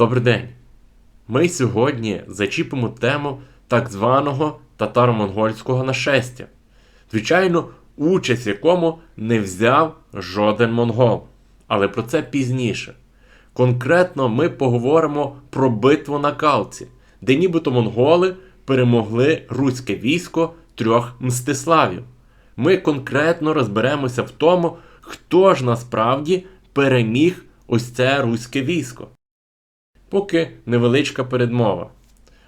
Добрий день! Ми сьогодні зачіпимо тему так званого татаро-монгольського нашестя, звичайно, участь якому не взяв жоден монгол. Але про це пізніше. Конкретно ми поговоримо про битву на Калці, де нібито монголи перемогли руське військо трьох мстиславів. Ми конкретно розберемося в тому, хто ж насправді переміг ось це руське військо. Поки невеличка передмова.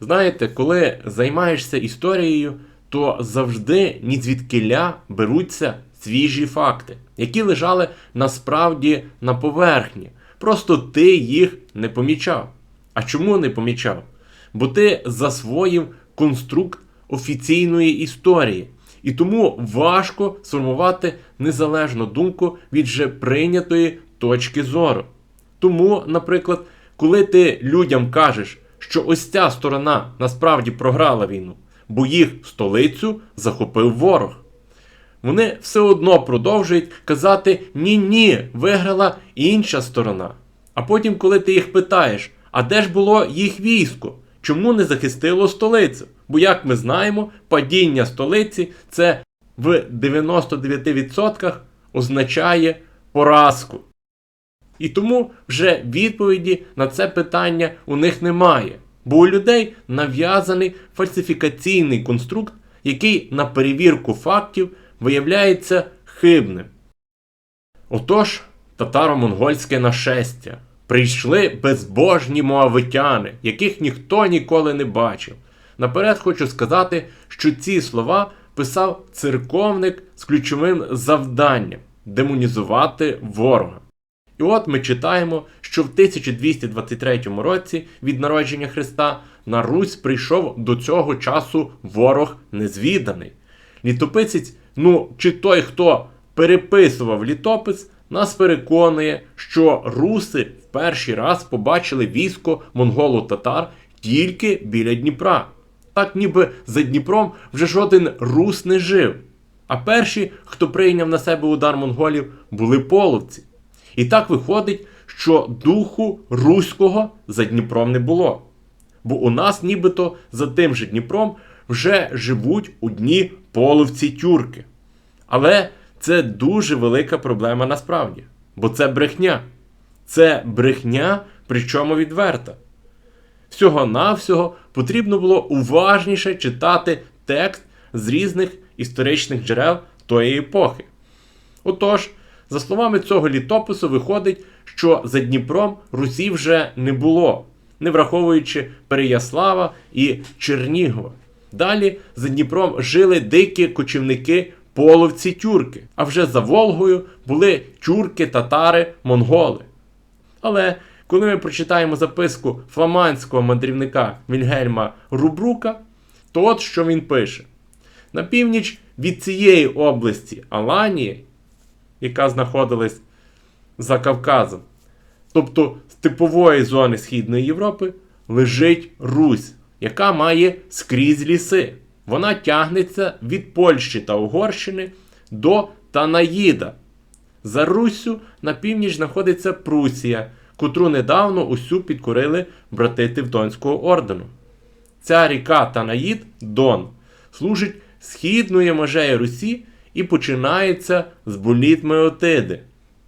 Знаєте, коли займаєшся історією, то завжди ні звідкиля беруться свіжі факти, які лежали насправді на поверхні. Просто ти їх не помічав. А чому не помічав? Бо ти засвоїв конструкт офіційної історії. І тому важко сформувати незалежну думку від вже прийнятої точки зору. Тому, наприклад, коли ти людям кажеш, що ось ця сторона насправді програла війну, бо їх столицю захопив ворог. Вони все одно продовжують казати ні-ні, виграла інша сторона. А потім, коли ти їх питаєш, а де ж було їх військо? Чому не захистило столицю? Бо, як ми знаємо, падіння столиці це в 99% означає поразку. І тому вже відповіді на це питання у них немає. Бо у людей нав'язаний фальсифікаційний конструкт, який на перевірку фактів виявляється хибним. Отож, татаро-монгольське нашестя. Прийшли безбожні моавитяни, яких ніхто ніколи не бачив. Наперед хочу сказати, що ці слова писав церковник з ключовим завданням демонізувати ворога. І от ми читаємо, що в 1223 році від народження Христа на Русь прийшов до цього часу ворог незвіданий. Літописець, ну чи той, хто переписував літопис, нас переконує, що руси в перший раз побачили військо монголо-татар тільки біля Дніпра. Так ніби за Дніпром вже жоден рус не жив. А перші, хто прийняв на себе удар монголів, були половці. І так виходить, що духу руського за Дніпром не було. Бо у нас нібито за тим же Дніпром вже живуть одні половці тюрки. Але це дуже велика проблема насправді. Бо це брехня. Це брехня, причому відверта. Всього-навсього потрібно було уважніше читати текст з різних історичних джерел тої епохи. Отож, за словами цього літопису, виходить, що за Дніпром Русі вже не було, не враховуючи Переяслава і Чернігова. Далі за Дніпром жили дикі кочівники половці тюрки, а вже за Волгою були тюрки, татари, монголи. Але коли ми прочитаємо записку фламандського мандрівника Вільгельма Рубрука, то от що він пише: на північ від цієї області Аланії, яка знаходилась за Кавказом, тобто з типової зони Східної Європи, лежить Русь, яка має скрізь ліси. Вона тягнеться від Польщі та Угорщини до Танаїда. За Руссю на північ знаходиться Прусія, котру недавно усю підкорили брати Тевтонського ордену. Ця ріка Танаїд Дон служить східною межею Русі і починається з боліт Меотиди,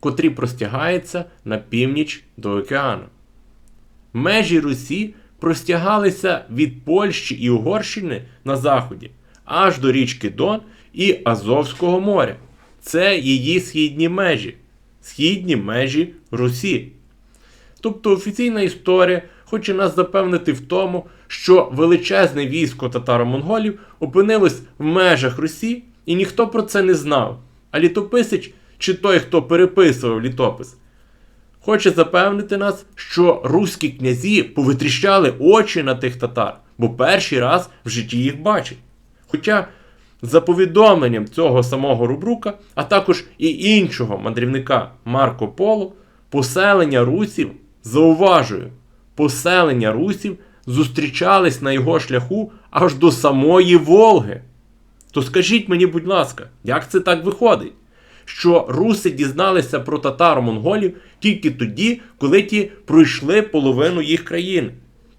котрі простягаються на північ до океану. Межі Русі простягалися від Польщі і Угорщини на заході аж до річки Дон і Азовського моря. Це її східні межі, східні межі Русі. Тобто офіційна історія хоче нас запевнити в тому, що величезне військо татаро-монголів опинилось в межах Русі, і ніхто про це не знав. А літописич, чи той, хто переписував літопис, хоче запевнити нас, що руські князі повитріщали очі на тих татар, бо перший раз в житті їх бачать. Хоча, за повідомленням цього самого Рубрука, а також і іншого мандрівника Марко Поло, поселення русів, зауважую, поселення русів зустрічались на його шляху аж до самої Волги. То скажіть мені, будь ласка, як це так виходить? що руси дізналися про татаро-монголів тільки тоді, коли ті пройшли половину їх країни.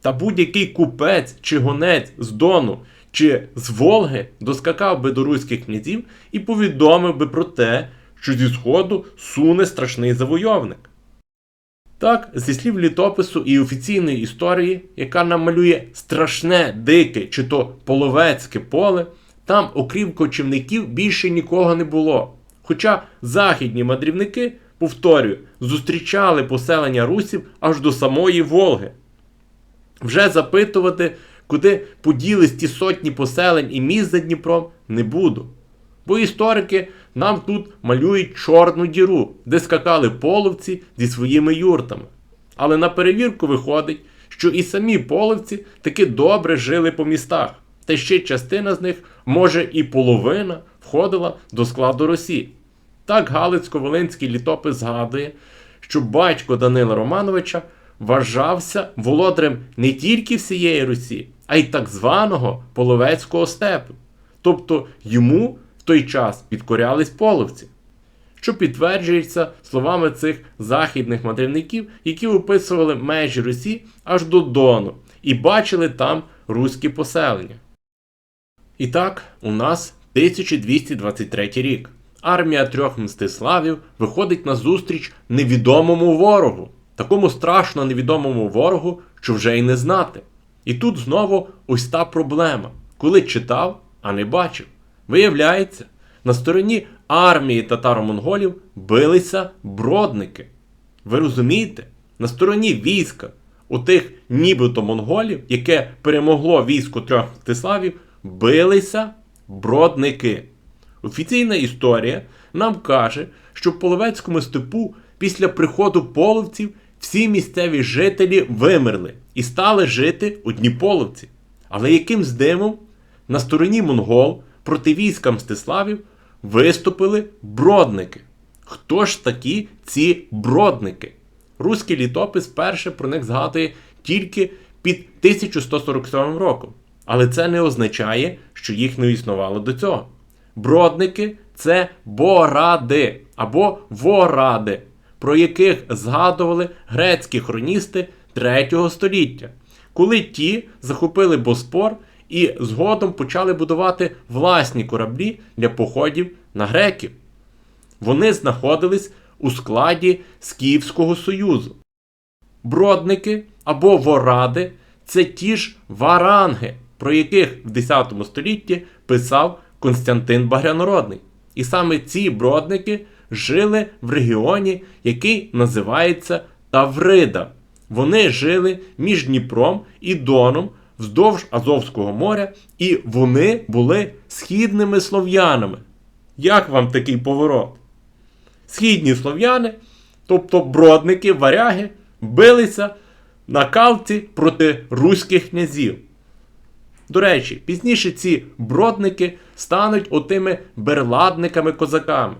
Та будь-який купець чи гонець з Дону чи з Волги доскакав би до руських князів і повідомив би про те, що зі сходу суне страшний завойовник. Так, зі слів літопису і офіційної історії, яка нам малює страшне, дике чи то половецьке поле, там, окрім кочівників, більше нікого не було. Хоча західні мандрівники, повторюю, зустрічали поселення русів аж до самої Волги. Вже запитувати, куди поділись ті сотні поселень і міст за Дніпром, не буду. Бо історики нам тут малюють чорну діру, де скакали половці зі своїми юртами. Але на перевірку виходить, що і самі половці таки добре жили по містах, та ще частина з них, може і половина, входила до складу Росії. Так Галицько-Волинський літопис згадує, що батько Данила Романовича вважався володарем не тільки всієї Русі, а й так званого половецького степу. Тобто йому в той час підкорялись половці, що підтверджується словами цих західних мандрівників, які описували межі Русі аж до Дону і бачили там руські поселення. І так, у нас 1223 рік. Армія трьох Мстиславів виходить на зустріч невідомому ворогу, такому страшно невідомому ворогу, що вже й не знати. І тут знову ось та проблема, коли читав, а не бачив. Виявляється, на стороні армії татаро-монголів билися бродники. Ви розумієте? На стороні війська у тих нібито монголів, яке перемогло військо трьох Мстиславів, билися бродники. Офіційна історія нам каже, що в Половецькому степу після приходу половців всі місцеві жителі вимерли і стали жити одні половці. Але яким димом на стороні монгол проти війська Мстиславів виступили бродники. Хто ж такі ці бродники? Руський літопис перше про них згадує тільки під 1147 роком. Але це не означає, що їх не існувало до цього. Бродники це боради або воради, про яких згадували грецькі хроністи 3 століття, коли ті захопили Боспор і згодом почали будувати власні кораблі для походів на греків. Вони знаходились у складі Скіфського Союзу. Бродники або воради це ті ж варанги, про яких в 10 столітті писав Константин Багрянородний. І саме ці бродники жили в регіоні, який називається Таврида. Вони жили між Дніпром і Доном вздовж Азовського моря, і вони були східними слов'янами. Як вам такий поворот? Східні слов'яни, тобто бродники, варяги, билися на калці проти руських князів. До речі, пізніше ці бродники стануть отими берладниками-козаками.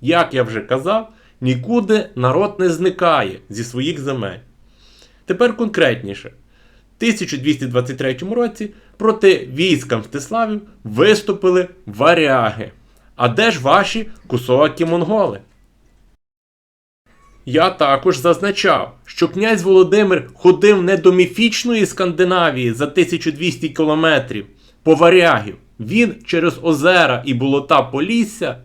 Як я вже казав, нікуди народ не зникає зі своїх земель. Тепер конкретніше. В 1223 році проти війська Мстиславів виступили варяги. А де ж ваші кусокі монголи? Я також зазначав, що князь Володимир ходив не до міфічної Скандинавії за 1200 кілометрів по варягів. Він через озера і болота Полісся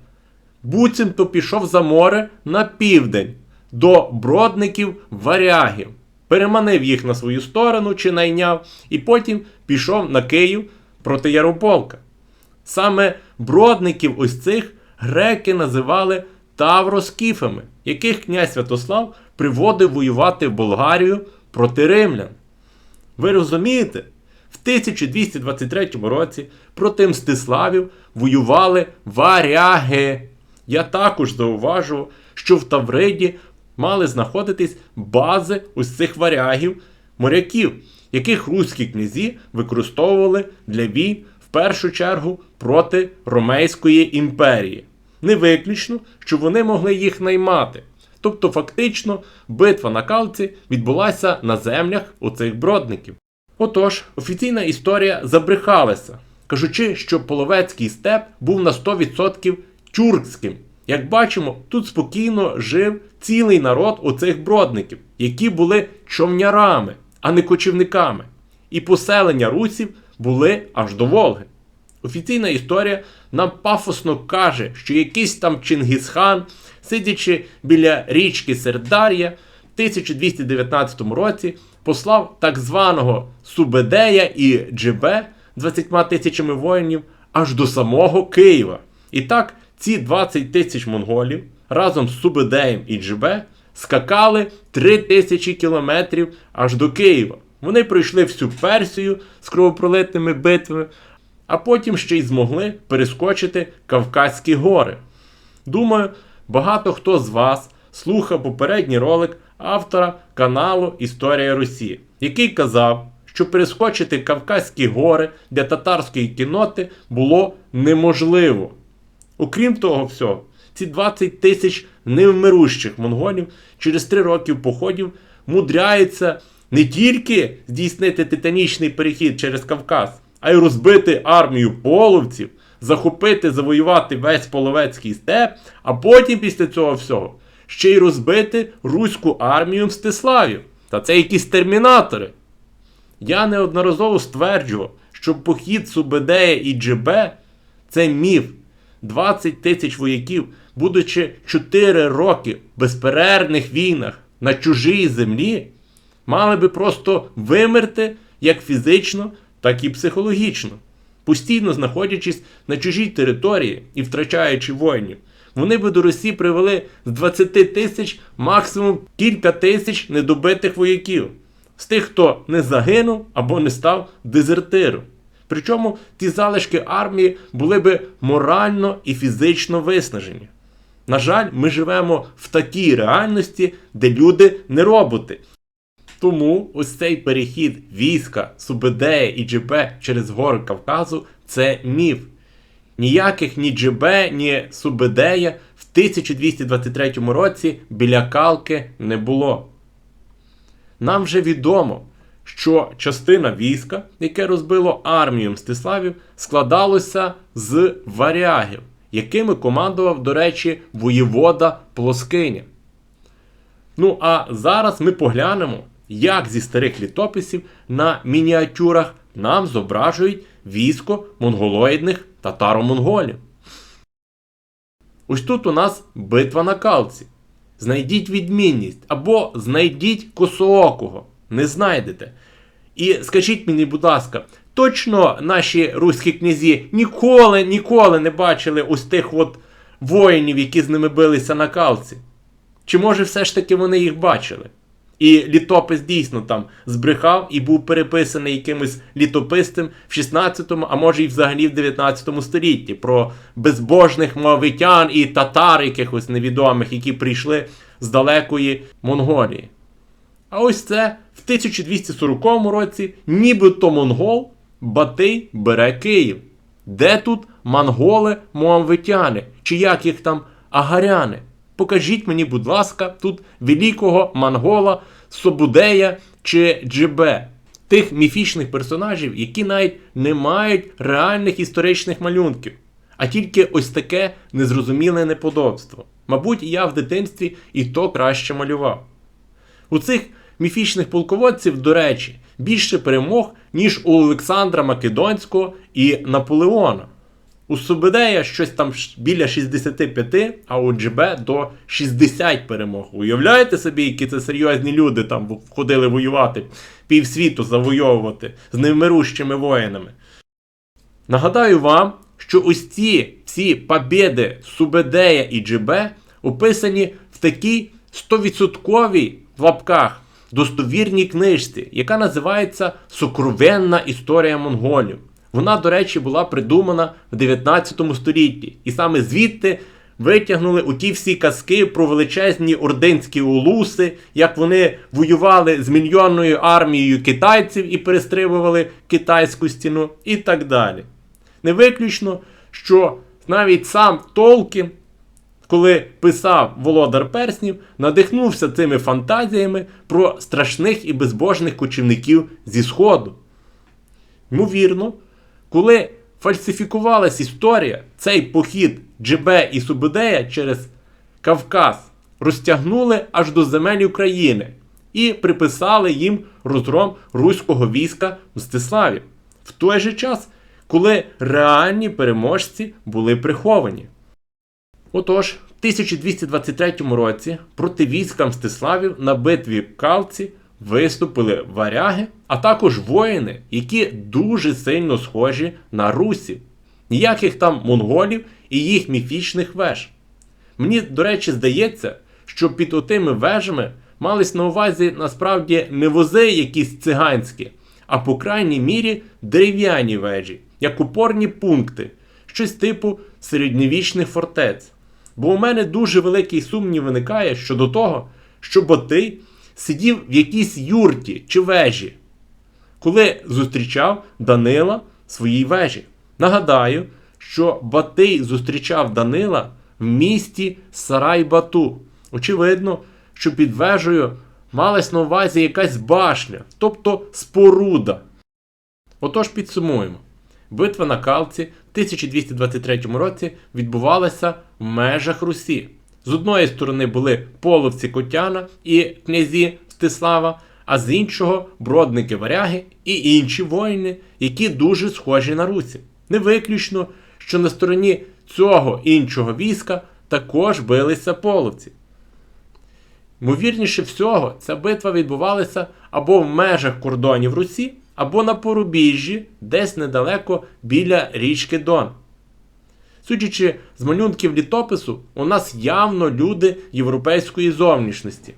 буцімто пішов за море на південь до бродників варягів, переманив їх на свою сторону чи найняв, і потім пішов на Київ проти Ярополка. Саме бродників ось цих греки називали тавроскіфами, яких князь Святослав приводив воювати в Болгарію проти римлян. Ви розумієте? В 1223 році проти Мстиславів воювали варяги. Я також зауважував, що в Тавриді мали знаходитись бази ось цих варягів, моряків, яких руські князі використовували для війн в першу чергу проти Ромейської імперії. Не виключно, що вони могли їх наймати. Тобто, фактично, битва на Калці відбулася на землях у цих бродників. Отож, офіційна історія забрехалася, кажучи, що половецький степ був на 100% тюркським, Як бачимо, тут спокійно жив цілий народ оцих бродників, які були човнярами, а не кочівниками. І поселення русів були аж до Волги. Офіційна історія нам пафосно каже, що якийсь там Чингісхан, сидячи біля річки Сердар'я, в 1219 році послав так званого Субедея і Джебе 20 тисячами воїнів аж до самого Києва. І так ці 20 тисяч монголів разом з Субедеєм і Джебе скакали 3 тисячі кілометрів аж до Києва. Вони пройшли всю Персію з кровопролитними битвами, а потім ще й змогли перескочити Кавказькі гори. Думаю, багато хто з вас слухав попередній ролик автора каналу Історія Русі, який казав, що перескочити Кавказькі гори для татарської кіноти було неможливо. Окрім того всього, ці 20 тисяч невмирущих монголів через 3 роки походів мудряються не тільки здійснити титанічний перехід через Кавказ, а й розбити армію половців, захопити, завоювати весь половецький степ, а потім після цього всього ще й розбити руську армію Мстиславів. Та це якісь термінатори. Я неодноразово стверджував, що похід Субедея і Джебе це міф. 20 тисяч вояків, будучи 4 роки в безперервних війнах на чужій землі, мали би просто вимерти як фізично, так і психологічно, постійно знаходячись на чужій території і втрачаючи воїнів. Вони би до Росії привели з 20 тисяч максимум кілька тисяч недобитих вояків, з тих, хто не загинув або не став дезертиром. Причому ті залишки армії були би морально і фізично виснажені. На жаль, ми живемо в такій реальності, де люди не роботи. Тому ось цей перехід війська Субедея і Джебе через гори Кавказу це міф. Ніяких ні Джебе, ні Субедея в 1223 році біля Калки не було. Нам вже відомо, що частина війська, яке розбило армію Мстиславів, складалося з варягів, якими командував, до речі, воєвода Плоскиня. Ну а зараз ми поглянемо, як зі старих літописів на мініатюрах нам зображують військо монголоїдних татаро-монголів. Ось тут у нас битва на калці. Знайдіть відмінність або знайдіть косоокого. Не знайдете. І скажіть мені, будь ласка, точно наші руські князі ніколи ніколи не бачили ось тих от воїнів, які з ними билися на калці? Чи може все ж таки вони їх бачили? І літопис дійсно там збрехав і був переписаний якимось літописцем в 16-му, а може і взагалі в 19 столітті про безбожних мовитян і татар якихось невідомих, які прийшли з далекої Монголії. А ось це в 1240 році, нібито монгол Батий бере Київ. Де тут монголи моамвитяни, чи як їх там агаряни? Покажіть мені, будь ласка, тут великого монгола Собудея чи Джебе, тих міфічних персонажів, які навіть не мають реальних історичних малюнків, а тільки ось таке незрозуміле неподобство. Мабуть, я в дитинстві і то краще малював. У цих міфічних полководців, до речі, більше перемог, ніж у Олександра Македонського і Наполеона. У Субедея щось там біля 65, а у Джебе до 60 перемог. Уявляєте собі, які це серйозні люди там ходили воювати, півсвіту завойовувати з невмирущими воїнами. Нагадаю вам, що ось ці всі побєди Субедея і Джебе описані в такій 100% в лапках достовірній книжці, яка називається Сокровенна історія монголів. Вона, до речі, була придумана в 19 столітті. І саме звідти витягнули у ті всі казки про величезні ординські улуси, як вони воювали з мільйонною армією китайців і перестрибували китайську стіну, і так далі. Не виключно, що навіть сам Толкін, коли писав Володар Перснів, надихнувся цими фантазіями про страшних і безбожних кочівників зі Сходу. Ймовірно, коли фальсифікувалась історія, цей похід Джебе і Субудея через Кавказ розтягнули аж до земель України і приписали їм розгром руського війська Мстиславі. В той же час, коли реальні переможці були приховані. Отож, в 1223 році проти війська Мстиславів на битві в Калці виступили варяги, а також воїни, які дуже сильно схожі на русів. Ніяких там монголів і їх міфічних веж. Мені, до речі, здається, що під отими вежами мались на увазі насправді не вози якісь циганські, а по крайній мірі дерев'яні вежі, як опорні пункти, щось типу середньовічних фортець. Бо у мене дуже великий сумнів виникає щодо того, що Батий сидів в якійсь юрті чи вежі, коли зустрічав Данила в своїй вежі. Нагадаю, що Батий зустрічав Данила в місті Сарай-Бату. Очевидно, що під вежею малась на увазі якась башня, тобто споруда. Отож підсумуємо. Битва на Калці в 1223 році відбувалася в межах Русі. З одної сторони були половці Котяна і князі Стислава, а з іншого бродники варяги і інші воїни, які дуже схожі на Русі. Не виключно, що на стороні цього іншого війська також билися половці. Ймовірніше всього, ця битва відбувалася або в межах кордонів Русі, або на порубіжжі, десь недалеко біля річки Дон. Судячи з малюнків літопису, у нас явно люди європейської зовнішності.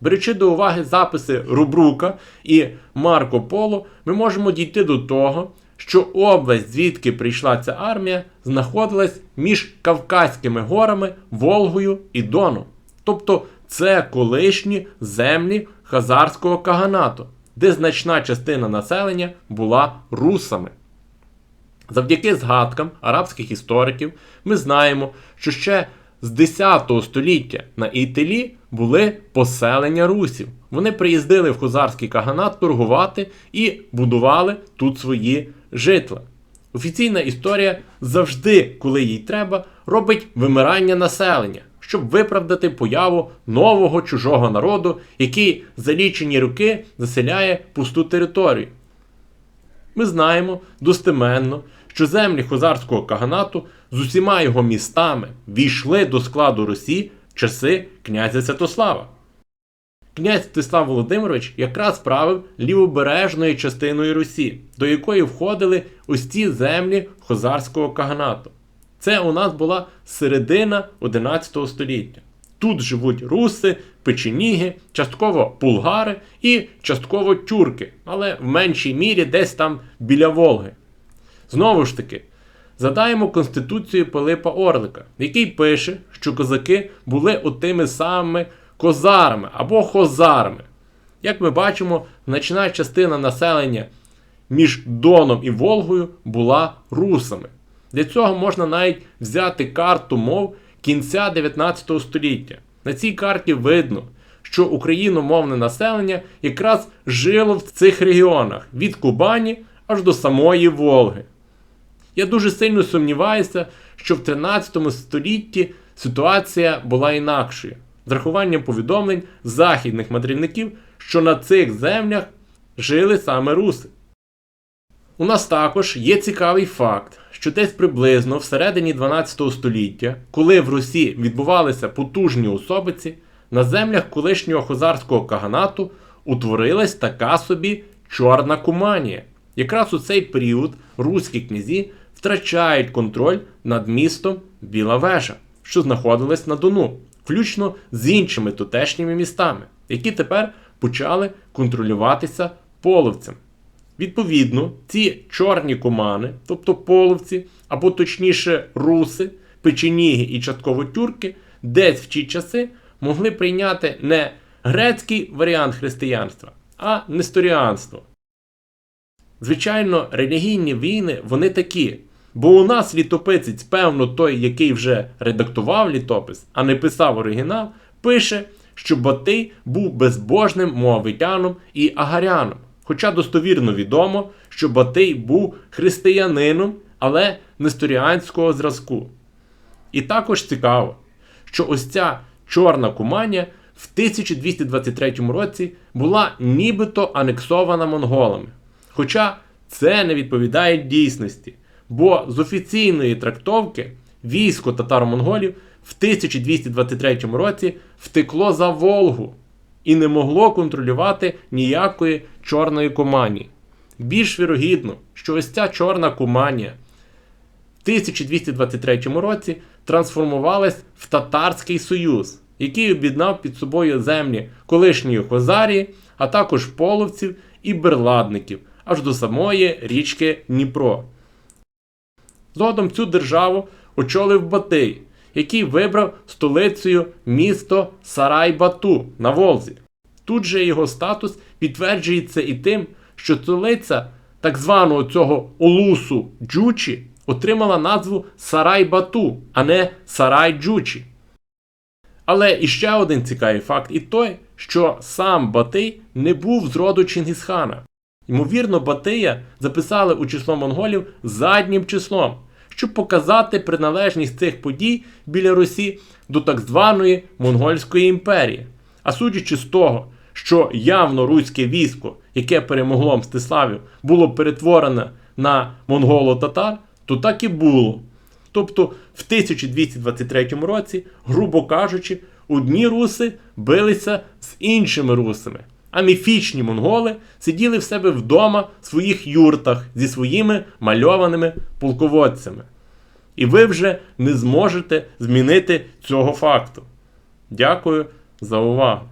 Беручи до уваги записи Рубрука і Марко Поло, ми можемо дійти до того, що область, звідки прийшла ця армія, знаходилась між Кавказькими горами, Волгою і Доном. Тобто це колишні землі Хазарського каганату, де значна частина населення була русами. Завдяки згадкам арабських істориків ми знаємо, що ще з 10 століття на Ітилі були поселення русів. Вони приїздили в Хозарський каганат торгувати і будували тут свої житла. Офіційна історія завжди, коли їй треба, робить вимирання населення, щоб виправдати появу нового чужого народу, який за лічені роки заселяє пусту територію. Ми знаємо достеменно, що землі Хозарського каганату з усіма його містами війшли до складу Русі в часи князя Святослава. Князь Стислав Володимирович якраз правив лівобережною частиною Русі, до якої входили ось ці землі Хозарського каганату. Це у нас була середина 11 століття. Тут живуть руси, печеніги, частково булгари і частково тюрки, але в меншій мірі десь там біля Волги. Знову ж таки, задаємо Конституцію Пилипа Орлика, який пише, що козаки були отими самими козарами або хозарами. Як ми бачимо, значна частина населення між Доном і Волгою була русами. Для цього можна навіть взяти карту мов кінця 19 століття. На цій карті видно, що україномовне населення якраз жило в цих регіонах від Кубані аж до самої Волги. Я дуже сильно сумніваюся, що в 13 столітті ситуація була інакшою. З рахуванням повідомлень західних мандрівників, що на цих землях жили саме руси. У нас також є цікавий факт, що десь приблизно всередині 12 століття, коли в Русі відбувалися потужні особиці, на землях колишнього хозарського каганату утворилась така собі чорна куманія. Якраз у цей період руські князі втрачають контроль над містом Біла Вежа, що знаходилось на Дону, включно з іншими тутешніми містами, які тепер почали контролюватися половцем. Відповідно, ці чорні кумани, тобто половці, або точніше руси, печеніги і частково тюрки, десь в ті часи могли прийняти не грецький варіант християнства, а несторіанство. Звичайно, релігійні війни вони такі. Бо у нас літописець, певно, той, який вже редактував літопис, а не писав оригінал, пише, що Батий був безбожним моавитяном і агаряном. Хоча достовірно відомо, що Батий був християнином але несторіанського зразку. І також цікаво, що ось ця чорна куманія в 1223 році була нібито анексована монголами. Хоча це не відповідає дійсності, бо з офіційної трактовки військо татаро-монголів в 1223 році втекло за Волгу і не могло контролювати ніякої чорної куманії. Більш вірогідно, що ось ця чорна куманія в 1223 році трансформувалась в Татарський Союз, який об'єднав під собою землі колишньої Хозарії, а також половців і берладників аж до самої річки Дніпро. Згодом цю державу очолив Батий, який вибрав столицею місто Сарай-Бату на Волзі. Тут же його статус підтверджується і тим, що столиця так званого цього Олусу Джучі отримала назву Сарай-Бату, а не Сарай-Джучі. Але іще один цікавий факт і той, що сам Батий не був з роду Чингісхана. Ймовірно, Батия записали у число монголів заднім числом, щоб показати приналежність цих подій біля Русі до так званої Монгольської імперії. А судячи з того, що явно руське військо, яке перемогло Мстиславів, було перетворене на монголо-татар, то так і було. Тобто в 1223 році, грубо кажучи, одні руси билися з іншими русами, а міфічні монголи сиділи в себе вдома в своїх юртах зі своїми мальованими полководцями. І ви вже не зможете змінити цього факту. Дякую за увагу.